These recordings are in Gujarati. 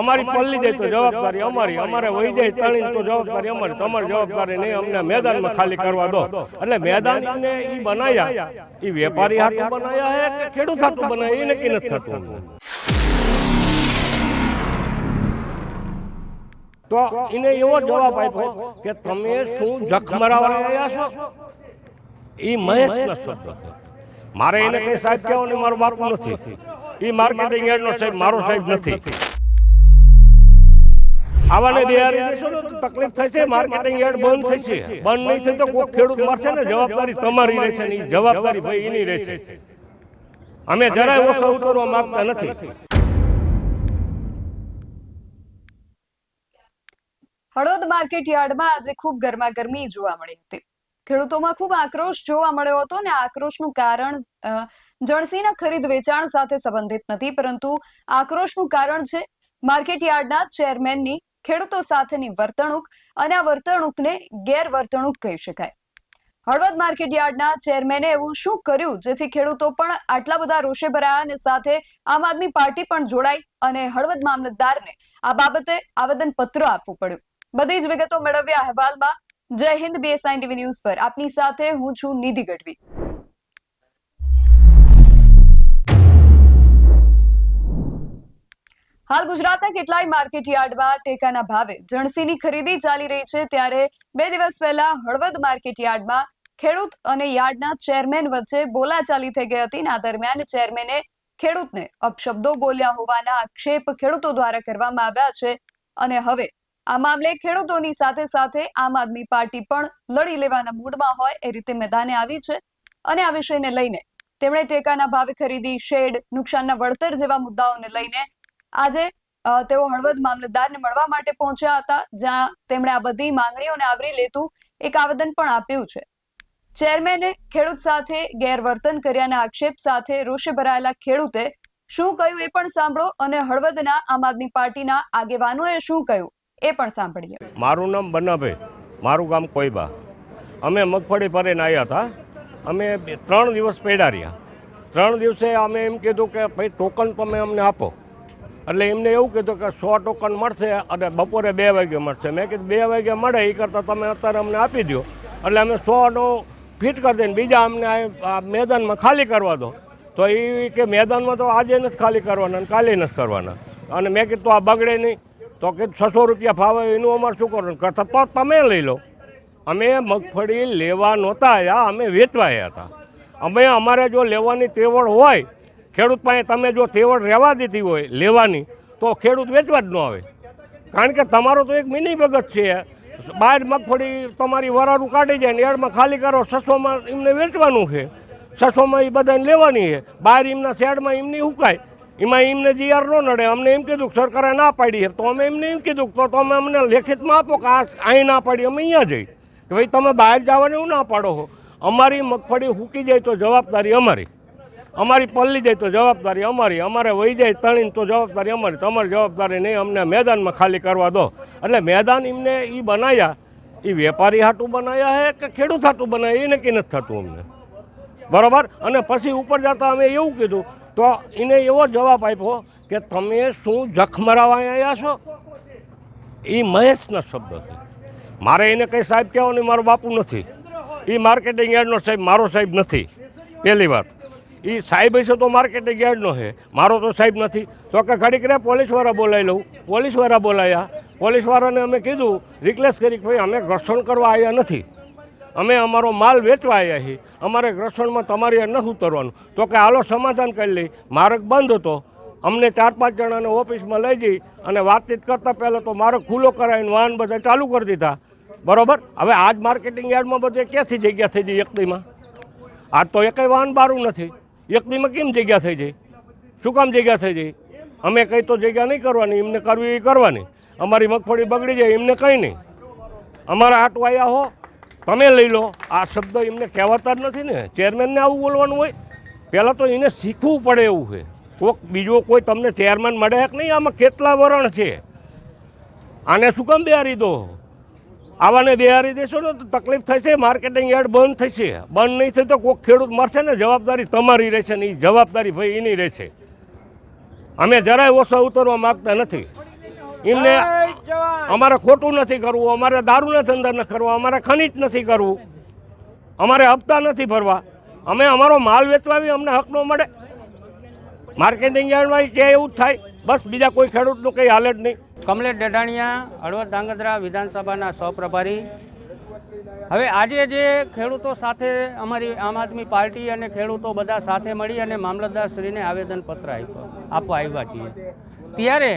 અમારી પલ્લી જાય તો જવાબદારી અમારી અમારે. વહી જાય તણી તો જવાબદારી અમારી તમારી જવાબદારી નહીં અમને મેદાનમાં ખાલી કરવા દો. એટલે મેદાન ને ઈ બનાયા. એ વેપારી હાટું બનાયા હે કે ખેડૂત હાટું બનાયા? એ નક્કી નથી થતું. તો એને એવો જવાબ આપ્યો કે તમે શું જખ મરાવવા આવ્યા છો? એ મહેશ શબ્દ મારે એને કઈ સાહેબ કહેવાનું મારો બાપુ નથી. એ માર્કેટિંગ યાર્ડનો સાહેબ મારો સાહેબ નથી. આવાને બિહારી દેશો ને તો તકલીફ થશે માર્કેટિંગ યાર્ડ બંધ થશે બંધ નહીં થાય તો કોઈ ખેડૂત મરશે ને જવાબદારી તમારી રહેશે ને જવાબદારી ભાઈ એની રહેશે. અમે જરાય ઓછા ઉતરવા માંગતા નથી. હળવદ માર્કેટ યાર્ડમાં આજે ખૂબ ગરમાગરમી જોવા મળી હતી. ખેડૂતોમાં ખૂબ આક્રોશ જોવા મળ્યો હતો અને આક્રોશનું કારણ જણસીના ખરીદ વેચાણ સાથે સંબંધિત નથી પરંતુ આક્રોશનું કારણ છે માર્કેટ યાર્ડના ચેરમેનની ખેડૂતો સાથેની વર્તણૂક અને આ વર્તણૂકને ગેરવર્તણૂક કહી શકાય. હળવદ માર્કેટ ચેરમેને એવું શું કર્યું જેથી ખેડૂતો પણ આટલા બધા રોષે ભરાયા અને સાથે આમ આદમી પાર્ટી પણ જોડાઈ અને હળવદ મામલતદારને આ બાબતે આવેદન પત્ર આપવું પડ્યું. બધી જ વિગતો મેળવ્યા અહેવાલમાં જય હિન્દ બીએસઆઈ ટીવી ન્યૂઝ પર. આપની સાથે હું છું નિધિ ગઢવી. હાલ ગુજરાતના કેટલાય માર્કેટ યાર્ડમાં ટેકાના ભાવે જણસીની ખરીદી ચાલી રહી છે. ત્યારે બે દિવસ પહેલા હળવદ માર્કેટ યાર્ડમાં ખેડૂત અને યાર્ડના ચેરમેન વચ્ચે બોલાચાલી થઈ ગઈ હતી. આ દરમિયાન ચેરમેને ખેડૂતને અપશબ્દો બોલ્યા હોવાના આક્ષેપ ખેડૂતો દ્વારા કરવામાં આવ્યા છે. અને હવે આ મામલે ખેડૂતોની સાથે સાથે આમ આદમી પાર્ટી પણ લડી લેવાના મૂડમાં હોય એ રીતે મેદાને આવી છે. અને આ વિષયને લઈને તેમણે ટેકાના ભાવે ખરીદી, શેડ, નુકસાનના વળતર જેવા મુદ્દાઓને લઈને આજે તેઓ હળવદ મામલતદારને મળવા માટે પહોંચ્યા હતા, જ્યાં તેમણે આ બધી માંગણીઓને આવરી લેતું એક આવેદન પણ આપ્યું છે. ચેરમેને ખેડૂત સાથે ગેરવર્તન કર્યાના આક્ષેપ સાથે રોષે ભરાયેલા ખેડૂતે શું કહ્યું એ પણ સાંભળો અને હળવદના આમ આદમી પાર્ટીના આગેવાનોએ શું કહ્યું એ પણ સાંભળીએ. મારું નામ બન્નાભાઈ મારું ગામ કોઈબા અમે મગફળી ભરે આવ્યા હતા. અમે ત્રણ દિવસ પેડા રહ્યા. ત્રણ દિવસે અમે એમ કીધું કે, ભાઈ ટોકન તમે અમને આપો. એટલે એમને એવું કીધું કે સો ટોકન મળશે અને બપોરે બે વાગે મળશે. મેં કીધું બે વાગે મળે એ કરતાં તમે અત્યારે અમને આપી દો એટલે અમે સોનો ફિટ કરી દઈને બીજા અમને મેદાનમાં ખાલી કરવા દો. તો એ કે મેદાનમાં તો આજે નથી ખાલી કરવાના અને કાલે નથી કરવાના. અને મેં કીધું આ બગડે નહીં. તો કે છસો રૂપિયા ફાવે એનું અમારે શું કરવાનું? કરતાં તો તમે લઈ લો. અમે મગફળી લેવા નહોતા આવ્યા અમે વેચવા આવ્યા હતા. અમે અમારે જો લેવાની તેવડ હોય ખેડૂત પાસે તમે જો તેવડ રહેવા દીધી હોય, લેવાની, તો ખેડૂત વેચવા જ ન આવે. કારણ કે તમારો તો એક મિની ભગત છે. બહાર મગફળી તમારી વરારું કાઢી જાય ને એડમાં ખાલી કરો સસોમાં એમને વેચવાનું છે. સસોમાં એ બધાને લેવાની છે. બહાર એમના શેડમાં એમની હુકાય એમાં એમને જીઆર ન નડે. અમને એમ કીધું કે સરકારે ના પાડી છે. તો અમે એમને એમ કીધું તો તમે અમને લેખિતમાં આપો કે આ અહીં ના પાડી. અમે અહીંયા જઈ. કે ભાઈ તમે બહાર જવાનું ના પાડો અમારી મગફળી હૂકી જાય તો જવાબદારી અમારી. અમારી પલ્લી જાય તો જવાબદારી અમારી, અમારે વહી જાય તણીને તો જવાબદારી અમારી. તમારી જવાબદારી નહીં, અમને મેદાનમાં ખાલી કરવા દો. એટલે મેદાન એમને એ બનાવ્યા એ વેપારી હાટું બનાવ્યા હે કે ખેડૂત હાટું બનાવ્યા એ નક્કી નથી થતું અમને. બરાબર? અને પછી ઉપર જતા અમે એવું કીધું, તો એને એવો જવાબ આપ્યો કે તમે શું જખમરાવા આવ્યા છો? એ મહેશનો શબ્દ છે. મારે એને કંઈ સાહેબ કહેવાનું, મારો બાપુ નથી. એ માર્કેટિંગ યાર્ડનો સાહેબ, મારો સાહેબ નથી. પહેલી વાત. એ સાહેબ હશે તો માર્કેટિંગ યાર્ડનો છે મારો તો સાહેબ નથી. તો કે ઘડીક રે પોલીસવાળા બોલાવી લઉં. પોલીસવાળા બોલાયા. પોલીસવાળાને અમે કીધું, રિક્વેસ્ટ કરી કે ભાઈ, અમે ઘર્ષણ કરવા આવ્યા નથી. અમે અમારો માલ વેચવા આવ્યા છીએ. અમારે ઘર્ષણમાં તમારી નથી ઉતરવાનું. તો કે, હાલો, સમાધાન કરી લઈ. માર્ગ બંધ હતો. અમને ચાર પાંચ જણાને ઓફિસમાં લઈ જઈ અને વાતચીત કરતાં પહેલાં તો માર્ગ ખુલ્લો કરાવીને વાહન બધા ચાલુ કરી દીધા. બરોબર? હવે આજ માર્કેટિંગ યાર્ડમાં બધે ક્યાંથી જગ્યા થઈ જઈ એકદીમાં આજ તો એકેય વાહન બારું નથી. એકદીમાં કેમ જગ્યા થઈ જાય? શું કામ જગ્યા થઈ જાય? અમે કંઈ તો જગ્યા નહીં કરવાની, એમને કરવી એ કરવાની. અમારી મગફળી બગડી જાય, એમને કંઈ નહીં. અમારા હાટું વાયા હો, તમે લઈ લો. આ શબ્દ એમને કહેવાતા જ નથી ને. ચેરમેનને આવું બોલવાનું હોય. પહેલાં તો એને શીખવું પડે એવું છે. કોક બીજો કોઈ તમને ચેરમેન મળે કે નહીં? આમાં કેટલા વરણ છે? આને શું કામ બેહારી દો? આવાને બેહારી દેશો ને તો તકલીફ થશે માર્કેટિંગ યાર્ડ બંધ થશે. બંધ નહીં થાય તો કોઈક ખેડૂત મરશે ને જવાબદારી તમારી રહેશે ને એ જવાબદારી ભાઈ એની રહેશે. અમે જરાય ઓછા ઉતરવા માગતા નથી. એમને અમારે ખોટું નથી કરવું અમારે દારૂ નથી અંદર નથી અમારે ખનીજ નથી કરવું. અમારે હપ્તા નથી ભરવા. અમે અમારો માલ વેચવા બી અમને હક ન મળે. માર્કેટિંગ યાર્ડમાં કે એવું જ થાય. બસ બીજા કોઈ ખેડૂતનું કંઈ હાલત નહીં. કમલેશ ડઢાણિયા, હળવદ ધાંગધ્રા વિધાનસભાના સહપ્રભારી. હવે આજે જે ખેડૂતો સાથે અમારી આમ આદમી પાર્ટી અને ખેડૂતો બધા સાથે મળી અને મામલતદારશ્રીને આવેદનપત્ર આપવા આવ્યા છીએ. ત્યારે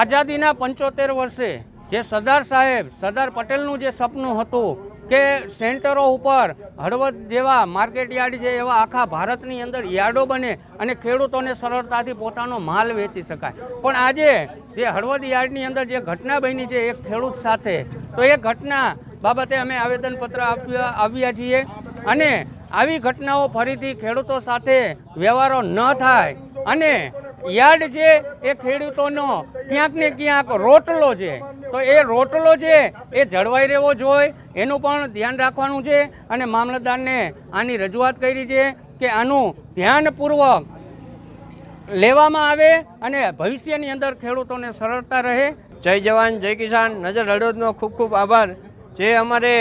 આઝાદીના પંચોતેર વર્ષે જે સરદાર સાહેબ, સરદાર પટેલનું જે સપનું હતું કે સેન્ટરો ઉપર હળવદ જેવા માર્કેટ યાર્ડ છે એવા આખા ભારતની અંદર યાર્ડો બને અને ખેડૂતોને સરળતાથી પોતાનો માલ વેચી શકાય. પણ આજે જે હળવદ યાર્ડની અંદર જે ઘટના બની છે એક ખેડૂત સાથે, તો એ ઘટના બાબતે અમે આવેદનપત્ર આપ્યા, આવ્યા છીએ અને આવી ઘટનાઓ ફરીથી ખેડૂતો સાથે વ્યવહારો ન થાય અને યાર્ડ છે એ ખેડૂતોનો ક્યાંક ને ક્યાંક રોટલો છે તો એ રોટલો છે, એ જળવાઈ રહેવો જોઈએ, એનું પણ ધ્યાન રાખવાનું છે અને મામલતદારને આની રજૂઆત કરી છે કે આનું ધ્યાનપૂર્વક લેવામાં આવે અને ભવિષ્યની અંદર ખેડૂતોને સરળતા રહે. જય જવાન, જય કિસાન. નજર હળવદનો ખૂબ ખૂબ આભાર. જે અમારે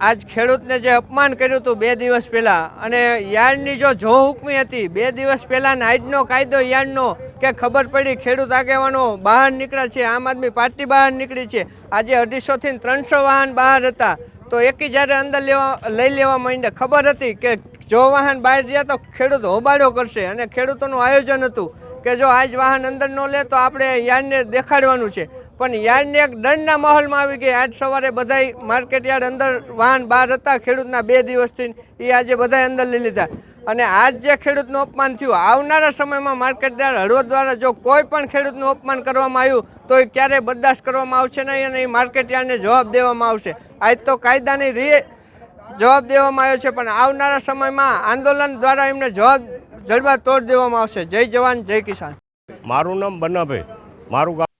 આજ ખેડૂતને જે અપમાન કર્યું હતું બે દિવસ પહેલાં અને યાર્ડની જો જો હુકમી હતી, બે દિવસ પહેલાં આજનો કાયદો યાર્ડનો કે ખબર પડી ખેડૂત આગેવાનો બહાર નીકળ્યા છે, આમ આદમી પાર્ટી બહાર નીકળી છે. આજે અઢીસોથી ત્રણસો વાહન બહાર હતા. તો એકી જ્યારે અંદર લેવા લઈ લેવા માંડ્યા. ખબર હતી કે જો વાહન બહાર ગયા તો ખેડૂત હોબાળો કરશે અને ખેડૂતોનું આયોજન હતું કે જો આજ વાહન અંદર ન લે તો આપણે યાર્ડને દેખાડવાનું છે. પણ યાર્ડને એક દંડના માહોલમાં આવી ગઈ. આજ સવારે બધાય માર્કેટ યાર્ડ અંદર વાહન બહાર હતા. ખેડૂતના બે દિવસથી એ આજે બધાય અંદર લઈ લીધા. અને આજ જે ખેડૂતનું અપમાન થયું આવનારા સમયમાં માર્કેટદાર હળવદ દ્વારા જો કોઈ પણ ખેડૂતનું અપમાન કરવામાં આવ્યું તો એ ક્યારેય બરદાસ્ત કરવામાં આવશે નહીં અને એ માર્કેટયાર્ડને જવાબ દેવામાં આવશે. આજ તો કાયદાની રી જવાબ દેવામાં આવ્યો છે પણ આવનારા સમયમાં આંદોલન દ્વારા એમને જવાબ જડબા તોડ દેવામાં આવશે. જય જવાન જય કિસાન. મારું નામ બનાભાઈ મારું ગામ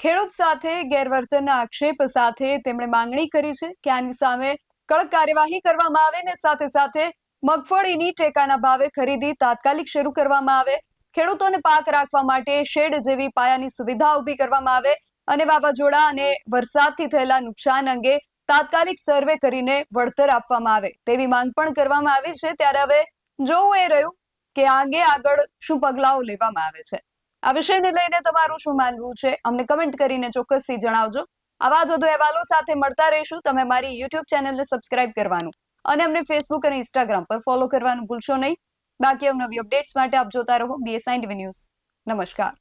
ખેડૂત સાથે ગેરવર્તનના આક્ષેપ સાથે તેમણે માંગણી કરી છે કે આની સામે કડક કાર્યવાહી કરવામાં આવે ને સાથે સાથે મગફળીની ટેકાના ભાવે ખરીદી તાત્કાલિક શરૂ કરવામાં આવે. ખેડૂતોને પાક રાખવા માટે શેડ જેવી પાયાની સુવિધા ઊભી કરવામાં આવે અને વાવાઝોડા અને વરસાદથી થયેલા નુકસાન અંગે તાત્કાલિક સર્વે કરીને વળતર આપવામાં આવે તેવી માંગ પણ કરવામાં આવી છે. ત્યારે હવે જોવું એ રહ્યું કે આગે આગળ શું પગલાઓ લેવામાં આવે છે. આ વિષયને લઈને તમારું શું માનવું છે? અમને કમેન્ટ કરીને ચોક્કસથી જણાવજો. આવા જ વધુ અહેવાલો સાથે મળતા રહીશું. તમે મારી યુટ્યુબ ચેનલને સબસ્ક્રાઇબ કરવાનું અને અમને ફેસબુક અને ઇન્સ્ટાગ્રામ પર ફોલો કરવાનું ભૂલશો નહીં. બાકી અવનવી અપડેટ્સ માટે આપ જોતા રહો બીએસઆઈ ટીવી ન્યૂઝ નમસ્કાર.